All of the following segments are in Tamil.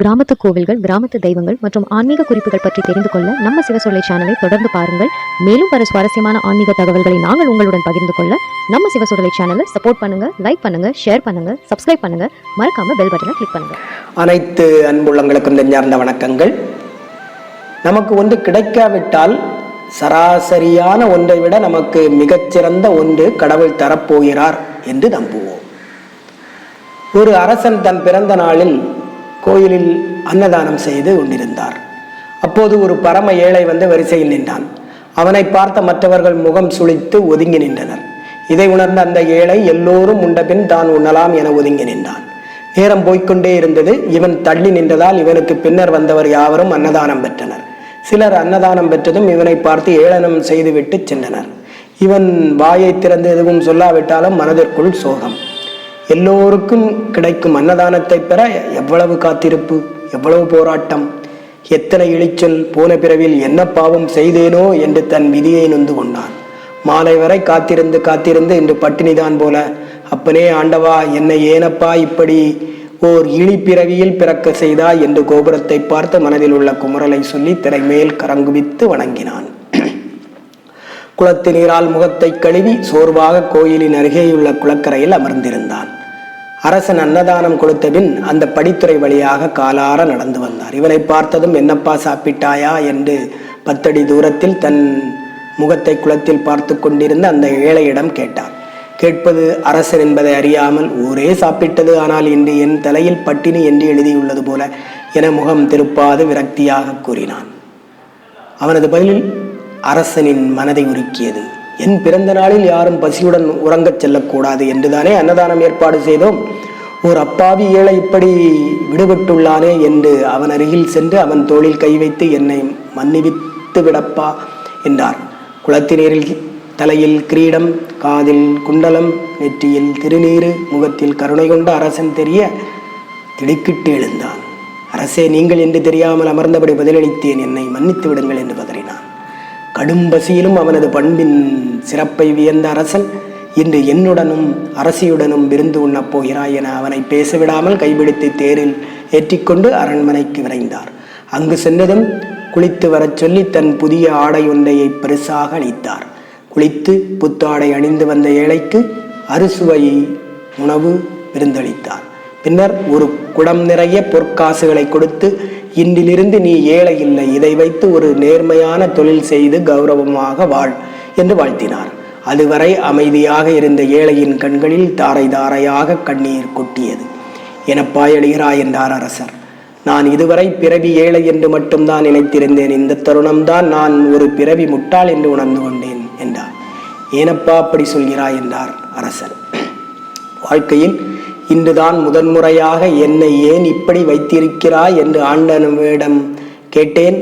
கிராமத்து கோவில்கள் கிராமத்து தெய்வங்கள் மற்றும் ஆன்மீக குறிப்புகள் பற்றி தெரிந்து கொள்ள நம்ம சிவசொல்லை சேனலை தொடர்ந்து பாருங்கள். மேலும் பல சுவாரஸ்யமான ஆன்மீக தகவல்களை நாங்கள் உங்களுடன் பகிர்ந்து கொள்ள நம்ம சிவசொல்லை சேனலை சப்போர்ட் பண்ணுங்க லைக் பண்ணுங்க ஷேர் பண்ணுங்க சப்ஸ்கிரைப் பண்ணுங்க. மறக்காம பெல் பட்டனை கிளிக் பண்ணுங்க. அனைத்து அன்புள்ளங்களுக்கும் நெஞ்சார்ந்த வணக்கங்கள். நமக்கு ஒன்று கிடைக்காவிட்டால் சராசரியான ஒன்றை விட நமக்கு மிகச்சிறந்த ஒன்று கடவுள் தரப்போகிறார் என்று நம்புவோம். ஒரு அரசன் தன் பிறந்த நாளில் கோயிலில் அன்னதானம் செய்து கொண்டிருந்தார். அப்போது ஒரு பரம ஏழை வந்து வரிசையில் நின்றான். அவனை பார்த்த மற்றவர்கள் முகம் சுளித்து ஒதுங்கி நின்றனர். இதை உணர்ந்த அந்த ஏழை எல்லோரும் உண்டபின் தான் உண்ணலாம் என ஒதுங்கி நின்றான். நேரம் போய்க்கொண்டே இருந்தது. இவன் தள்ளி நின்றதால் இவனுக்கு பின்னர் வந்தவர் யாவரும் அன்னதானம் பெற்றனர். சிலர் அன்னதானம் பெற்றதும் இவனை பார்த்து ஏளனம் செய்துவிட்டு சென்றனர். இவன் வாயை திறந்து எதுவும் சொல்லாவிட்டாலும் மனதிற்குள் சோகம். எல்லோருக்கும் கிடைக்கும் அன்னதானத்தை பெற எவ்வளவு காத்திருப்பு எவ்வளவு போராட்டம்? எத்தனை இழிச்சல் போன பிறவில் என்ன பாவம் செய்தேனோ என்று தன் விதியை நொந்து கொண்டான். மாலை வரை காத்திருந்து காத்திருந்து இன்று பட்டினிதான் போல அப்பனே ஆண்டவா என்னை ஏனப்பா இப்படி ஓர் இழிப்பிறவியில் பிறக்க செய்தாய்? என்று கோபுரத்தை பார்த்து மனதில் உள்ள குமரலை சொல்லி திரைமேல் கரங்குவித்து வணங்கினான். குளத்து நீரால் முகத்தை கழுவி சோர்வாக கோயிலின் அருகேயுள்ள குளக்கரையில் அமர்ந்திருந்தான். அரசன் அன்னதானம் கொடுத்தபின் அந்த படித்துறை வழியாக காலார நடந்து வந்தார். இவனை பார்த்ததும் என்னப்பா சாப்பிட்டாயா? என்று பத்தடி தூரத்தில் தன் முகத்தை குளத்தில் பார்த்து கொண்டிருந்த அந்த ஏழையிடம் கேட்டார் கேட்பது அரசன் என்பதை அறியாமல் ஊரே சாப்பிட்டது. ஆனால் இன்று என் தலையில் பட்டினி என்று எழுதியுள்ளது போல என முகம் திருப்பாது விரக்தியாக கூறினான். அவனது பதிலில் அரசனின் மனதை உருக்கியது. என் பிறந்த நாளில் யாரும் பசியுடன் உறங்கச் செல்லக்கூடாது என்றுதானே அன்னதானம் ஏற்பாடு செய்தோம். ஓர் அப்பாவி ஏழை இப்படி விடுபட்டுள்ளானே என்று அவன் அருகில் சென்று அவன் தோளில் கை வைத்து என்னை மன்னிவித்து விடப்பா என்றார். குளத்தினரில் தலையில் கிரீடம் காதில் குண்டலம் நெற்றியில் திருநீறு முகத்தில் கருணை கொண்ட அரசன் தெரிய திடுக்கிட்டு எழுந்தான். அரசே நீங்கள் என்று தெரியாமல் அமர்ந்தபடி பதிலளித்தேன். என்னை மன்னித்து விடுங்கள் என்று பதில் கடும் பசியிலும் அவனது பண்பின் சிறப்பை வியந்த அரசன் இன்று என்னுடனும் அரசியுடனும் விருந்து உண்ணப் போகிறாய் என அவனை பேசவிடாமல் கைபிடித்து தேரில் ஏற்றிக்கொண்டு அரண்மனைக்கு விரைந்தார். அங்கு சென்றதும் குளித்து வரச் சொல்லி தன் புதிய ஆடை ஒன்றையை பெருசாக அளித்தார் குளித்து புத்தாடை அணிந்து வந்த ஏழைக்கு அறுசுவை உணவு விருந்தளித்தார். பின்னர் ஒரு குடம் நிறைய பொற்காசுகளை கொடுத்து இன்றிலிருந்து நீ ஏழை இல்லை இதை வைத்து ஒரு நேர்மையான தொழில் செய்து கௌரவமாக வாழ் என்று வாழ்த்தினார். அதுவரை அமைதியாக இருந்த ஏழையின் கண்களில் தாரை தாரையாக கண்ணீர் கொட்டியது. எனப்பாய் அழுகிறாய் என்றார் அரசர். நான் இதுவரை பிறவி ஏழை என்று மட்டும்தான் நினைத்திருந்தேன். இந்த தருணம்தான் நான் ஒரு பிறவி முட்டாள் என்று உணர்ந்து கொண்டேன் என்றார். ஏனப்பா அப்படி சொல்கிறாய் என்றார் அரசர். வாழ்க்கையில் இன்றுதான் முதன்முறையாக என்னை ஏன் இப்படி வைத்திருக்கிறாய் என்று ஆண்டனுவிடம் கேட்டேன்.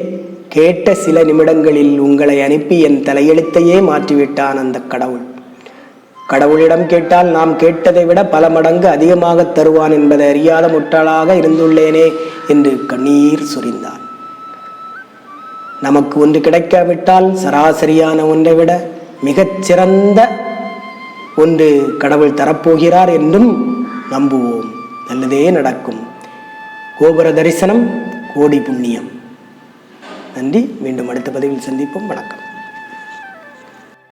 கேட்ட சில நிமிடங்களில் உங்களை அனுப்பி என் தலையெழுத்தையே மாற்றிவிட்டான் அந்த கடவுள். கடவுளிடம் கேட்டால் நாம் கேட்டதை விட பல மடங்கு அதிகமாக தருவான் என்பதை அறியாத முட்டாளாக இருந்துள்ளேனே என்று கண்ணீர் சொரிந்தான். நமக்கு ஒன்று கிடைக்காவிட்டால் சராசரியான ஒன்றை விட மிகச் சிறந்த ஒன்று கடவுள் தரப்போகிறார் என்றும் நம்புவோம். நல்லதே நடக்கும். கோபுர தரிசனம் கோடி புண்ணியம். நன்றி. மீண்டும் அடுத்த பதிவில் சந்திப்போம். வணக்கம்.